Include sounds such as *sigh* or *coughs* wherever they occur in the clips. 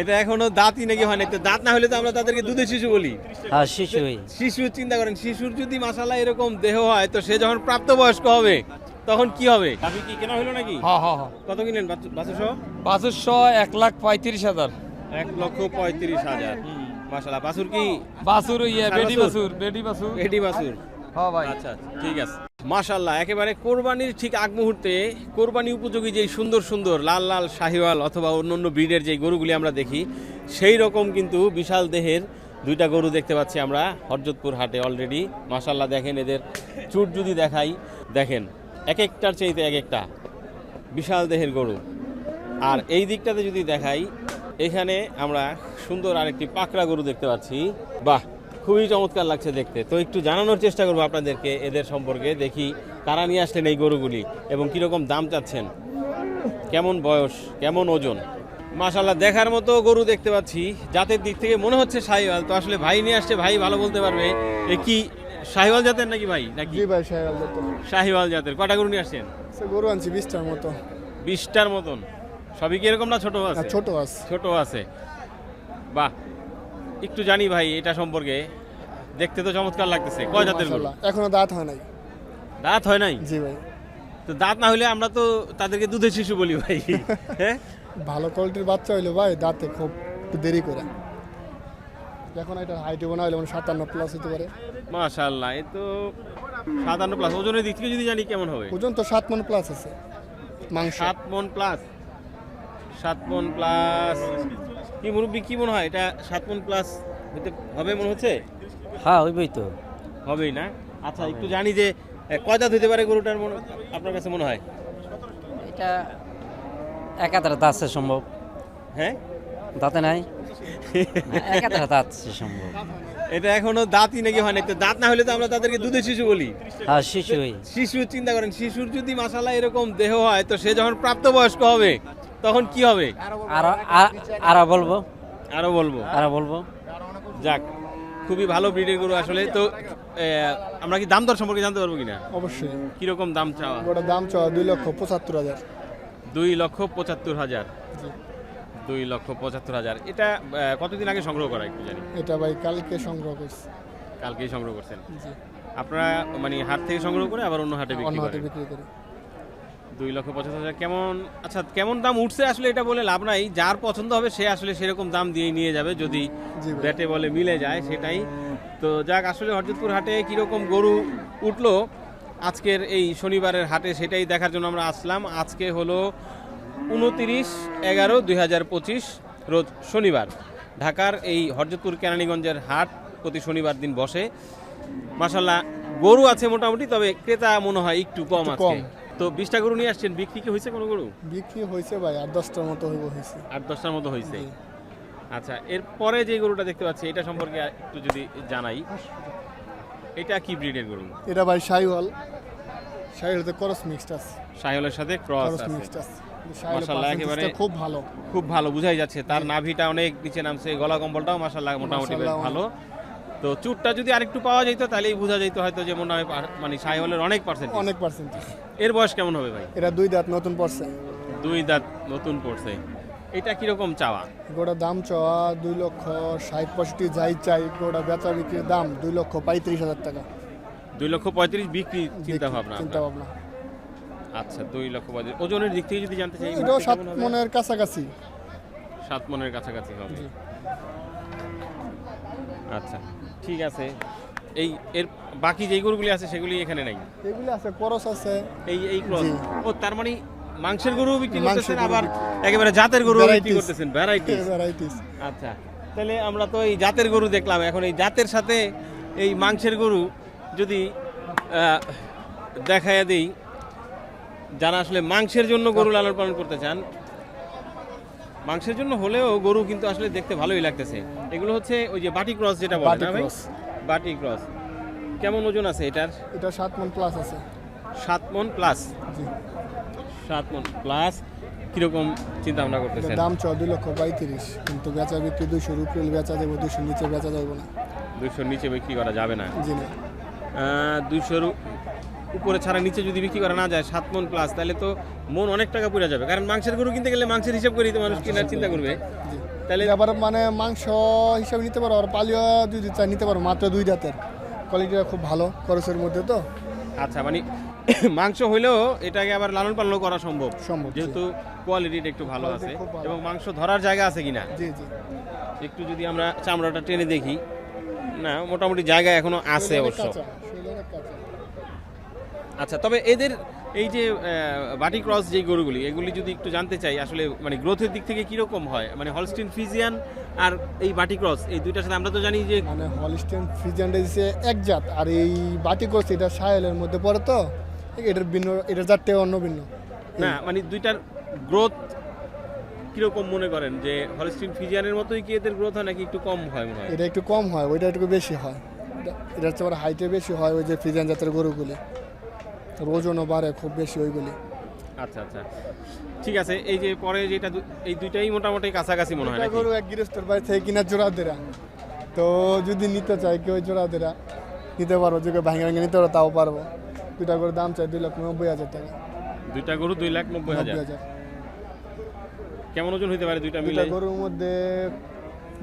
এটা এখনও দাঁতই নাকি হয় না তো দাঁত না হলে তো আমরা তাদেরকে দুধের শিশু বলি। হ্যাঁ শিশুই শিশু চিন্তা করেন শিশুর যদি মাসালা এরকম দেহ হয় তো সে যখন প্রাপ্তবয়স্ক হবে তখন কি হবে? আপনি কি কেনা হলো নাকি? হ্যাঁ হ্যাঁ হ্যাঁ। কত কিনেন বাছুর সহ এক লাখ পঁয়ত্রিশ হাজার। এক লক্ষ পঁয়ত্রিশ হাজার। মাসালা বাছুর কি? বাসুর ইয়ে বেডি বাসুর বেডি বাসুর এডি বাছুর? হ্যাঁ ভাই। আচ্ছা আচ্ছা, ঠিক আছে। মাশাল্লাহ একেবারে কোরবানির ঠিক আগ মুহূর্তে কোরবানি উপযোগী যে সুন্দর সুন্দর লাল লাল শাহিওয়াল অথবা অন্য অন্য ব্রিডের যে গরুগুলি আমরা দেখি, সেই রকম কিন্তু বিশাল দেহের দুইটা গরু দেখতে পাচ্ছি আমরা হরজতপুর হাটে অলরেডি মাশাল্লাহ দেখেন এদের চুট যদি দেখাই, দেখেন এক একটার চাইতে এক একটা বিশাল দেহের গরু। আর এই দিকটাতে যদি দেখাই, এখানে আমরা সুন্দর আরেকটি পাকড়া গরু দেখতে পাচ্ছি। বাহ! খুবই চমৎকার লাগছে দেখতে। তো একটু জানানোর চেষ্টা করব আপনাদেরকে এদের সম্পর্কে দেখি কারা নিয়ে আসলেন এই গরুগুলি এবং কীরকম দাম চাচ্ছেন। কেমন বয়স কেমন ওজন? মাশাল্লাহ দেখার মতো গরু দেখতে পাচ্ছি। জাতের দিক থেকে মনে হচ্ছে শাহিওয়াল তো আসলে ভাই নিয়ে আসছে ভাই ভালো বলতে পারবে। এ কি শাহিওয়াল জাতের নাকি ভাই নাকি? জি ভাই তো শাহিওয়াল জাতের। কটা গরু নিয়ে আসছেন? গরু আনছি বিশটার মতো। বিশটার মতন। সবই কি এরকম না ছোট আছে? ছোট আছে। ছোট আছে। বাহ একটু জানি ভাই এটা সম্পর্কে। দেখতে তো চমৎকার লাগতেছে। কয় জাতের গরু। এখনও দাঁত হয় নাই। দাঁত হয় নাই? জি ভাই। তো দাঁত না হলে আমরা তো তাদেরকে দুধের শিশু বলি ভাই। *laughs* হ্যাঁ? ভালো কোয়ালিটির বাচ্চা হইল ভাই দাঁতে খুব দেরি করে। এখন এটা হাইটে বোনা হইলে মানে সাতান্ন প্লাস হতে পারে। মাশাআল্লাহ এ তো সাতান্ন প্লাস ওজনের দিক থেকে যদি জানি কেমন হবে? ওজন তো সাত মন প্লাস আছে মাংস। সাত মন প্লাস সাত মন প্লাস কি মুরব্বী কি মনে হয়? এটা সাত মন প্লাস হতে হবে মনে হচ্ছে? হ্যাঁ হইবই তো। হবেই না? আচ্ছা একটু জানি যে কয় দাঁত হতে পারে গরুটার মনে আপনার কাছে মনে হয়? এটা একাধারে দাঁত সম্ভব। হ্যাঁ? দাঁতে নাই? একাধারে দাঁত সম্ভব। এটা এখনও দাঁতই নাকি হয় না দাঁত না হলে তো আমরা তাদেরকে দুধের শিশু বলি। হ্যাঁ শিশুই। শিশু চিন্তা করেন শিশুর যদি মাসালা এরকম দেহ হয় তো সে যখন প্রাপ্তবয়স্ক হবে তখন কি হবে? আরও আরও বলব। আরও বলব। আরও বলব। যাক খুবই ভালো ব্রিডের গরু আসলে। তো আমরা কি দাম দর সম্পর্কে জানতে পারব কিনা? অবশ্যই। কীরকম দাম চাওয়া? ওটার দাম চাওয়া দুই লক্ষ পঁচাত্তর হাজার। দুই লক্ষ পঁচাত্তর হাজার। দুই লক্ষ পঁচাত্তর হাজার। এটা কতদিন আগে সংগ্রহ করা একটু জানি। এটা ভাই কালকে সংগ্রহ করছি। কালকেই সংগ্রহ করছেন। আপনারা মানে হাট থেকে সংগ্রহ করে আবার অন্য হাটে বিক্রি হাটে করেন? বিক্রি করি। দুই লক্ষ পঁচাত্তর হাজার। কেমন আচ্ছা কেমন দাম উঠছে আসলে এটা বলে লাভ নাই। যার পছন্দ হবে সে আসলে সেরকম দাম দিয়ে নিয়ে যাবে যদি ব্যাটে বলে মিলে যায় সেটাই। তো যাক আসলে হরজতপুর হাটে কীরকম গরু উঠল আজকের এই শনিবারের হাটে সেটাই দেখার জন্য আমরা আসলাম। আজকে হলো উনতিরিশ এগারো দুই হাজার পঁচিশ রোজ শনিবার। ঢাকার এই হরজতপুর কেরানীগঞ্জের হাট প্রতি শনিবার দিন বসে। মাসাল্লাহ গরু আছে মোটামুটি তবে ক্রেতা মনে হয় একটু কম আছে। তো বিশটা গরু নিয়ে আসছেন বিক্রি কি হয়েছে কোনো গরু? বিক্রি হয়েছে ভাই আর দশটার মতো হইব হয়েছে। আট দশটার মতো হয়েছে। আচ্ছা এরপরে যে গরুটা দেখতে পাচ্ছি এটা সম্পর্কে একটু যদি জানাই। এটা কি ব্রিডের গরু? এটা ভাই শাহিওয়াল। শাহিওয়ালতে ক্রস মিক্সড আছে। সাহেলের সাথে ক্রস করস আছে। মিক্সড আছে। মাশাআল্লাহ, একেবারে- খুব ভালো। খুব ভালো বুঝাই যাচ্ছে। তার নাভিটা অনেক নিচে নামছে গলা কম্বলটাও মাসাল্লাহ মোটামুটি বেশ ভালো। তো চুটটা যদি আরেকটু পাওয়া যেত তাহলেই বোঝা যেত হয়তো যে মনে হয় মানে সাহেলের অনেক পার্সেন্ট অনেক পার্সেন্ট এর বয়স কেমন হবে ভাই? এটা দুই দাঁত নতুন পড়ছে। দুই দাঁত নতুন পড়ছে। এটা কীরকম চাওয়া? গোটা দাম চাওয়া দুই লক্ষ ষাট পঁয়ষট্টি যাই চাই গোটা বেচা বিক্রির দাম দুই লক্ষ পঁয়ত্রিশ হাজার টাকা। দুই লক্ষ পঁয়ত্রিশ বিক্রি চিন্তা ভাবনা চিন্তা ভাবনা। আচ্ছা দুই লক্ষ পঁয়ত্রিশ। ওজনের দিক থেকে যদি জানতে চাই এটাও সাত? মনের কাছাকাছি। সাত মনের কাছাকাছি হবে। আচ্ছা। ঠিক আছে। এই এর বাকি যেই গরুগুলি আছে সেগুলি এখানে নাই? এগুলি আছে করস আছে। এই এই ক্রস? ও তার মানে মাংসের গরু বিক্রি করতেছেন আবার একেবারে জাতের গরু বিক্রি করতেছেন ভ্যারাইটি ভ্যারাইটিস আচ্ছা তাহলে আমরা তো এই জাতের গরু দেখলাম এখন এই জাতের সাথে এই মাংসের গরু যদি আহ, দেখাইয়া দিই যারা আসলে মাংসের জন্য গরু লালন পালন করতে চান মাংসের জন্য হলেও গরু কিন্তু আসলে দেখতে ভালোই লাগতেছে। এগুলো হচ্ছে ওই যে বাটি ক্রস যেটা বলে না ভাই? বাটি ক্রস। কেমন ওজন আছে এটার? এটা সাত মন প্লাস আছে। সাত মন প্লাস জি। সাত মন প্লাস কীরকম চিন্তা ভাবনা করতেছেন? দাম দুই লক্ষ পঁয়ত্রিশ। কিন্তু বেচা বিক্রি দুইশো রুপিল বেচা যাব দুইশো নিচে বেচা যাব না। দুইশোর নিচে বিক্রি করা যাবে না। জি না। দুইশোর উপরে ছাড়া নিচে যদি বিক্রি করা না যায় সাত মন প্লাস তাহলে তো মন অনেক টাকা পড়ে যাবে। কারণ মাংসের গরু কিনতে গেলে মাংসের হিসাব করেই তো মানুষ কেনার চিন্তা করবে। তাহলে আবার মানে মাংস হিসাবে নিতে পারো আর পালিও যদি চাই নিতে পারো মাত্র দুই জাতের কোয়ালিটিটা খুব ভালো খরচের মধ্যে তো। আচ্ছা মানে *coughs* মাংস হইলেও এটাকে আবার লালন পালন করা সম্ভব। সম্ভব, যেহেতু কোয়ালিটিটা একটু ভালো আছে। এবং মাংস ধরার জায়গা আছে কিনা? জি জি। একটু যদি আমরা চামড়াটা টেনে দেখি। না মোটামুটি জায়গা এখনও আছে অবশ্য। আচ্ছা তবে এদের এই যে বাটি ক্রস যে গরুগুলি এগুলি যদি একটু জানতে চাই আসলে মানে গ্রোথের দিক থেকে কীরকম হয়? মানে হলস্টিন ফিজিয়ান আর এই বাটি ক্রস এই দুইটার সাথে আমরা তো জানি যে মানে হলিস্টেন ফ্রিজিয়ান দিছে এক জাত আর এই বাটি করছে এটা সাহেলের মধ্যে পড়ে তো এটার ভিন্ন এটার জাতটা অন্য ভিন্ন। না মানে দুইটার গ্রোথ কীরকম মনে করেন? যে হলস্টিন ফিজিয়ানের মতোই কি এদের গ্রোথ হয় নাকি একটু কম হয় মনে হয়? এটা একটু কম হয় ওইটা একটু বেশি হয়। এটা- হচ্ছে হাইটে বেশি হয় ওই যে ফ্রিজিয়ান জাতের গরুগুলি। তার ওজনও বাড়ে খুব বেশি ওইগুলি আচ্ছা আচ্ছা। ঠিক আছে এই যে পরে যেটা এই দুইটাই মোটামুটি কাছাকাছি মনে হয় গরু এক গৃহস্থের বাড়ি থেকে কিনা জোড়া দেরা। তো যদি নিতে চাই কেউ জোড়া দেরা নিতে পারব যে কেউ ভাঙে ভাঙে নিতে পারো তাও পারব। দুইটা করে দাম চাই দুই লাখ নব্বই হাজার টাকা। দুইটা গরু দুই লাখ নব্বই হাজার। কেমন ওজন হইতে পারে দুইটা মিলে? গরুর মধ্যে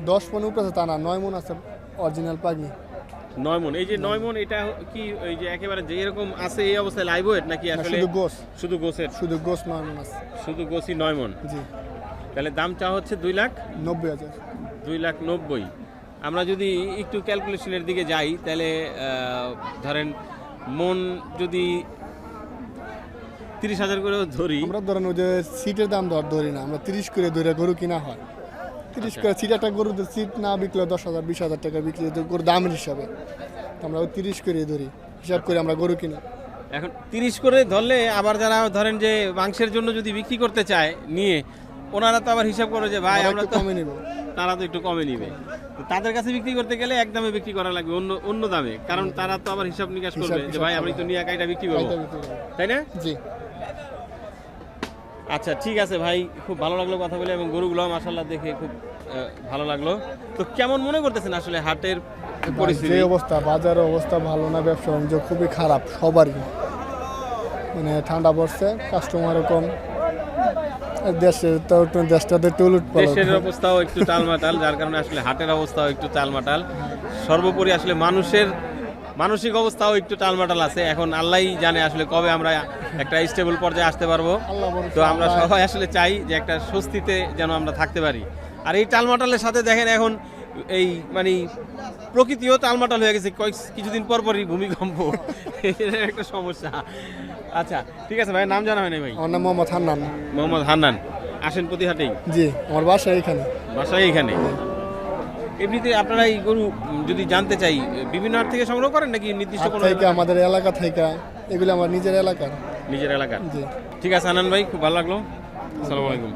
দশ পনেরো উপরে আছে তা না নয় মন আছে অরিজিনাল পাগনি নয় মন এই যে নয় মন এটা কি ওই যে একেবারে যে এরকম আছে এই অবস্থায় লাইভ ওয়েট নাকি আসলে শুধু গোস। শুধু গোসের? শুধু গোস নয় মন আছে। শুধু গোসি নয় মন জি। তাহলে দাম চা হচ্ছে দুই লাখ? নব্বই হাজার। দুই লাখ নব্বই। আমরা যদি একটু ক্যালকুলেশনের দিকে যাই তাহলে ধরেন মন যদি তিরিশ হাজার করে ধরি আমরা ধরেন ওই যে সিটের দাম দর ধরি না আমরা তিরিশ করে ধরে গরু কিনা হয়। তিরিশ করে সিট একটা গরু সিট না বিকলে দশ হাজার বিশ হাজার টাকা বিক্রি গরু দামের হিসাবে। আমরা ওই তিরিশ করে ধরি হিসাব করে আমরা গরু কিনি। এখন তিরিশ করে ধরলে আবার যারা ধরেন যে মাংসের জন্য যদি বিক্রি করতে চায় নিয়ে ওনারা তো আবার হিসাব করে যে ভাই আমরা তো কমে নিব। তারা তো একটু কমে নিবে। তো তাদের কাছে বিক্রি করতে গেলে এক দামে বিক্রি করা লাগবে অন্য অন্য দামে। কারণ তারা তো আবার হিসাব নিকাশ করবে যে ভাই আমি তো নিয়ে কাইটা বিক্রি করব। বিক্রি করব। তাই না? জি। আচ্ছা ঠিক আছে ভাই খুব ভালো লাগল কথা বলে এবং গরুগুলো মাসাল্লাহ দেখে খুব ভালো লাগল। তো কেমন মনে করতেছেন আসলে হাটের পরিস্থিতি? অবস্থা বাজারের অবস্থা ভালো না ব্যবসা বাণিজ্য খুবই খারাপ সবারই। মানে ঠান্ডা পড়ছে কাস্টমারও কম। দেশে তো দেশটাতে দেশের অবস্থাও একটু টালমাটাল যার কারণে আসলে হাটের অবস্থাও একটু টালমাটাল। সর্বোপরি আসলে মানুষের মানসিক অবস্থাও একটু টালমাটাল আছে। এখন আল্লাহই জানে আসলে কবে আমরা একটা স্টেবল পর্যায়ে আসতে পারব। তো আমরা সবাই আসলে চাই যে একটা স্বস্তিতে যেন আমরা থাকতে পারি। আর এই টালমাটালের সাথে দেখেন এখন এই মানে প্রকৃতিও টালমাটাল হয়ে গেছে। কয়েক কিছুদিন পর পরই ভূমিকম্প। এটা একটা সমস্যা। আচ্ছা ঠিক আছে ভাই নাম জানা হয় না ভাই? আমার নাম মোহাম্মদ হান্নান। মোহাম্মদ হান্নান। আসেন প্রতিহাটেই। জি আমার বাসা এখানে বাসায় এখানে এমনিতে আপনারা এই গরু যদি জানতে চাই বিভিন্ন হাট থেকে সংগ্রহ করেন নাকি নির্দিষ্ট কোনো থেকে আমাদের এলাকা থেকে এগুলো আমার নিজের এলাকা নিজের এলাকা ঠিক আছে আনন্দ ভাই খুব ভালো লাগল। আসসালামু আলাইকুম।